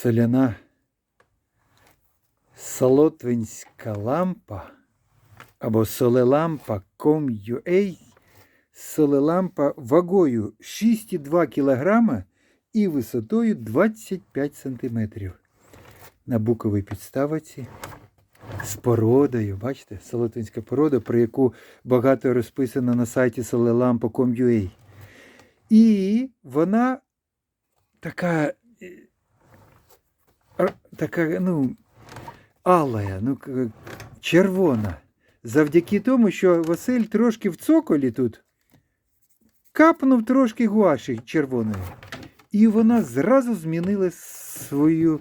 соляна солотвинська лампа або солелампа Com.ua солелампа вагою 6,2 кг і висотою 25 см. На буковій підставці з породою, бачите, солотвинська порода, про яку багато розписано на сайті solelampa.com.ua. І вона така, така, ну, алая, ну, червона. Завдяки тому, що Василь трошки в цоколі тут капнув трошки гуаші червоної. І вона зразу змінила свою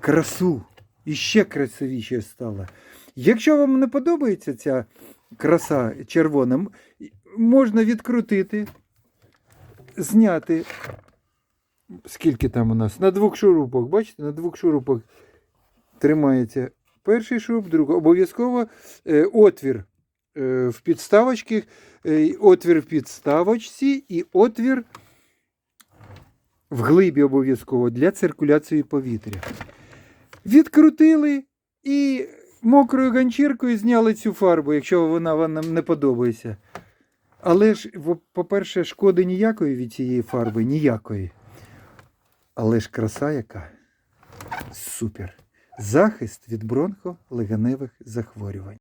красу. І ще красивіше стала. Якщо вам не подобається ця краса червона, можна відкрутити, зняти. Скільки там у нас? На двох шурупах, бачите, на двох шурупах тримається перший шуруп, другий. Обов'язково е, отвір е, в підставочці, е, отвір в підставочці і отвір в глибі обов'язково для циркуляції повітря. Відкрутили і мокрою ганчіркою зняли цю фарбу, якщо вона вам не подобається. Але ж, по-перше, шкоди ніякої від цієї фарби, ніякої. Але ж краса яка. Супер. Захист від бронхолегеневих захворювань.